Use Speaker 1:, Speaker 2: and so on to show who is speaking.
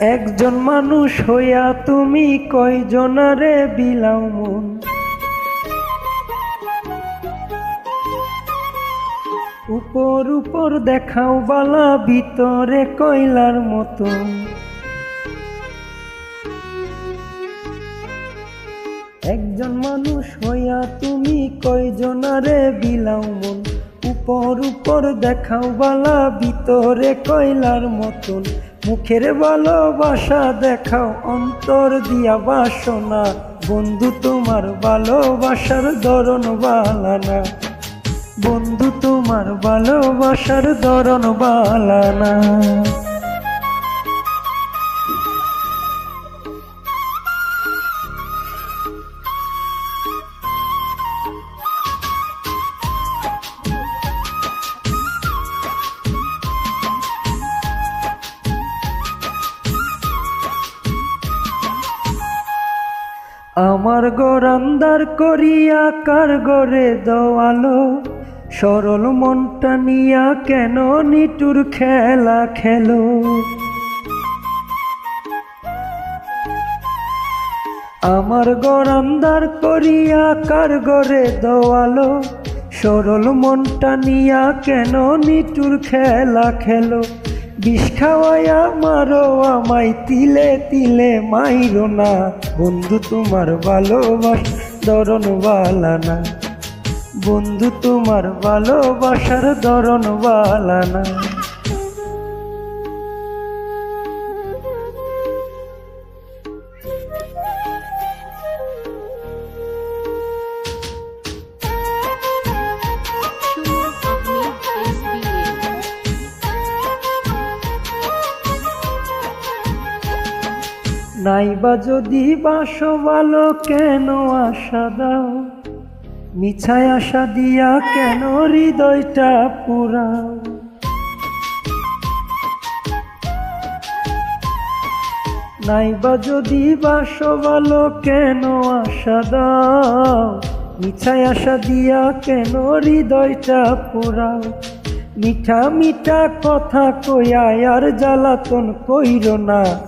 Speaker 1: একজন মানুষ হইয়া তুমি কয়জনারে বিলাও মন? উপর উপর দেখাও বালা, ভিতরে কয়লার মতো। একজন মানুষ হইয়া তুমি কয়জনারে বিলাও মন? উপর উপর দেখাও বালা, ভিতরে কয়লার মতন। মুখের ভালোবাসা দেখাও, অন্তর দিয়া বাসনা। বন্ধু, তোমার ভালোবাসার ধরন বালানা। বন্ধু, তোমার ভালোবাসার ধরন বালানা। আমার গরান্দার করিয়া কার গরে দেওয়ালো সরল মনটা নিয়া কেন নিটুর খেলা খেলো? আমার গরান্দার করিয়া কার গরে দেওয়ালো সরল মনটা নিয়া কেন নিটুর খেলা খেলো? বিষ খাওয়াইয়া মারো আমায় তিলে তিলে মাইরো না। বন্ধু তোমার ভালোবাস দরণ বালানা বন্ধু তোমার ভালোবাসার দরণ বালানা নাইবা যদি বাস ভালো কেন আশা দাও? মিছায় আশা দিয়া কেন হৃদয়টা পুরাও? নাইবা যদি বাস ভালো কেন আশা দাও? মিছায় আশা দিয়া কেন হৃদয়টা পুরাও? মিঠা মিঠা কথা কইয়া আর জ্বালাতন কইর না।